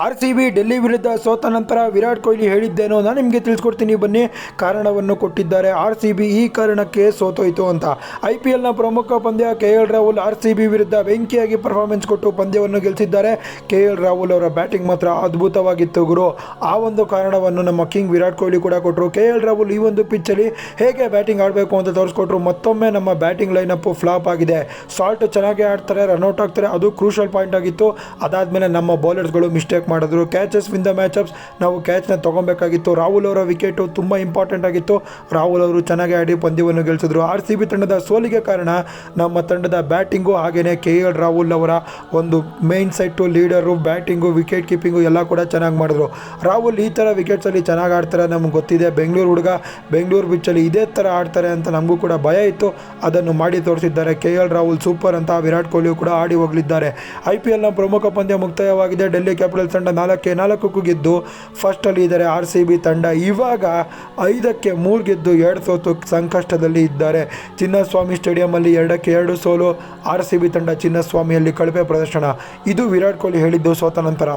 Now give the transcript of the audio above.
R C B Delhi ವಿರುದ್ಧ ಸೋತ ನಂತರ ವಿರಾಟ್ ಕೊಹ್ಲಿ ಹೇಳಿದ್ದೇನೋ ನಾನು ನಿಮಗೆ ತಿಳಿಸ್ಕೊಡ್ತೀನಿ, ಬನ್ನಿ ಕಾರಣವನ್ನು ಕೊಟ್ಟಿದ್ದಾರೆ ಆರ್ ಸಿ ಬಿ ಈ ಕಾರಣಕ್ಕೆ ಸೋತೋಯ್ತು ಅಂತ. ಐ ಪಿ ಎಲ್ನ ಪ್ರಮುಖ ಪಂದ್ಯ K L Rahul R C B ವಿರುದ್ಧ ಬೆಂಕಿಯಾಗಿ ಪರ್ಫಾರ್ಮೆನ್ಸ್ ಕೊಟ್ಟು ಪಂದ್ಯವನ್ನು ಗೆಲ್ಲಿಸಿದ್ದಾರೆ ಕೆ ಎಲ್ ರಾಹುಲ್ ಅವರ ಬ್ಯಾಟಿಂಗ್ ಮಾತ್ರ ಅದ್ಭುತವಾಗಿತ್ತು ಗುರು. ಆ ಒಂದು ಕಾರಣವನ್ನು ನಮ್ಮ ಕಿಂಗ್ ವಿರಾಟ್ ಕೊಹ್ಲಿ ಕೂಡ ಕೊಟ್ಟರು ಕೆ ಎಲ್ ರಾಹುಲ್ ಈ ಒಂದು ಪಿಚ್ಚಲ್ಲಿ ಹೇಗೆ ಬ್ಯಾಟಿಂಗ್ ಆಡಬೇಕು ಅಂತ ತೋರಿಸ್ಕೊಟ್ರು. ಮತ್ತೊಮ್ಮೆ ನಮ್ಮ ಬ್ಯಾಟಿಂಗ್ ಲೈನಪ್ಪು ಫ್ಲಾಪ್ ಆಗಿದೆ. ಸಾಲ್ಟ್ ಚೆನ್ನಾಗಿ ಆಡ್ತಾರೆ ರನ್ಔಟ್ ಆಗ್ತಾರೆ, ಅದು ಕ್ರೂಷಲ್ ಪಾಯಿಂಟ್ ಆಗಿತ್ತು. ಅದಾದಮೇಲೆ ನಮ್ಮ ಬೌಲರ್ಸ್ಗಳು ಮಿಸ್ಟೇಕ್ ಮಾಡಿದ್ರು. ಕ್ಯಾಚಸ್ ವಿನ್ ದ ಮ್ಯಾಚಪ್ಸ್ ನಾವು ಕ್ಯಾಚ್ನ ತೊಗೊಬೇಕಾಗಿತ್ತು ರಾಹುಲ್ ಅವರ ವಿಕೆಟು ತುಂಬ ಇಂಪಾರ್ಟೆಂಟ್ ಆಗಿತ್ತು. ರಾಹುಲ್ ಅವರು ಚೆನ್ನಾಗಿ ಆಡಿ ಪಂದ್ಯವನ್ನು ಗೆಲ್ಲಿಸಿದ್ರು ಆರ್ ಸಿ ಬಿ ತಂಡದ ಸೋಲಿಗೆ ಕಾರಣ ನಮ್ಮ ತಂಡದ ಬ್ಯಾಟಿಂಗು ಹಾಗೆಯೇ ಕೆ ಎಲ್ ರಾಹುಲ್ ಅವರ ಒಂದು main set leader batting wicket keeping ಎಲ್ಲ ಕೂಡ ಚೆನ್ನಾಗಿ ಮಾಡಿದ್ರು. ರಾಹುಲ್ ಈ ಥರ ವಿಕೆಟ್ಸಲ್ಲಿ ಚೆನ್ನಾಗಿ ಆಡ್ತಾರೆ ನಮ್ಗೆ ಗೊತ್ತಿದೆ. ಬೆಂಗಳೂರು ಹುಡುಗ ಬೆಂಗಳೂರು ಬಿಚ್ಚಲ್ಲಿ ಇದೇ ಥರ ಆಡ್ತಾರೆ ಅಂತ ನಮಗೂ ಕೂಡ ಭಯ ಇತ್ತು. ಅದನ್ನು ಮಾಡಿ ತೋರಿಸಿದ್ದಾರೆ. ಕೆ ಎಲ್ ರಾಹುಲ್ ಸೂಪರ್ ಅಂತ ವಿರಾಟ್ ಕೊಹ್ಲಿ ಕೂಡ ಆಡಿ ಹೋಗಲಿದ್ದಾರೆ. ಐ ಪಿ ಎಲ್ನ ಪ್ರಮುಖ ಪಂದ್ಯ ಮುಕ್ತಾಯವಾಗಿದೆ. ಡೆಲ್ಲಿ ಕ್ಯಾಪಿಟಲ್ಸ್ ತಂಡ ನಾಲ್ಕಕ್ಕೆ ನಾಲ್ಕಕ್ಕೂ ಗೆದ್ದು ಫಸ್ಟಲ್ಲಿ ಇದ್ದಾರೆ ಆರ್ ಸಿ ಬಿ ತಂಡ. ಇವಾಗ ಐದಕ್ಕೆ ಮೂರು ಗೆದ್ದು ಎರಡು ಸೋತು ಸಂಕಷ್ಟದಲ್ಲಿ ಇದ್ದಾರೆ. ಚಿನ್ನಸ್ವಾಮಿ ಸ್ಟೇಡಿಯಮಲ್ಲಿ ಎರಡಕ್ಕೆ ಎರಡು ಸೋಲು ಆರ್ ಸಿ ಬಿ ತಂಡ ಚಿನ್ನಸ್ವಾಮಿಯಲ್ಲಿ ಕಳಪೆ ಪ್ರದರ್ಶನ. ಇದು ವಿರಾಟ್ ಕೊಹ್ಲಿ ಹೇಳಿದ್ದು ಸೋತ ನಂತರ.